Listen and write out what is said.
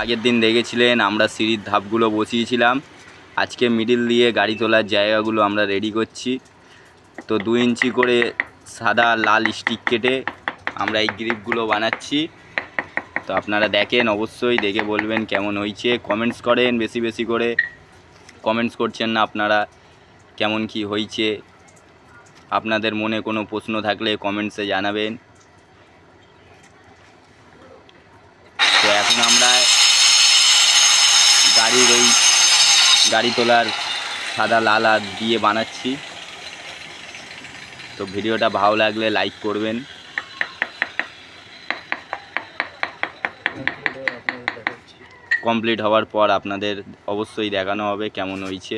আগের দিন দেখেছিলেন, আমরা সিঁড়ির ধাপগুলো বসিয়েছিলাম। আজকে মিডিল দিয়ে গাড়ি তোলার জায়গাগুলো আমরা রেডি করছি। তো দু ইঞ্চি করে সাদা লাল স্টিক কেটে আমরা এই গ্রিপগুলো বানাচ্ছি। তো আপনারা দেখেন, অবশ্যই দেখে বলবেন কেমন হয়েছে। কমেন্টস করেন বেশি বেশি করে। কমেন্টস করছেন না আপনারা, কেমন কি হয়েছে। আপনাদের মনে কোনো প্রশ্ন থাকলে কমেন্টসে জানাবেন। এখন আমরা গাড়ির ওই গাড়ি তোলার সাদা লাল আর দিয়ে বানাচ্ছি। তো ভিডিওটা ভালো লাগলে লাইক করবেন। কমপ্লিট হওয়ার পর আপনাদের অবশ্যই দেখানো হবে কেমন হয়েছে।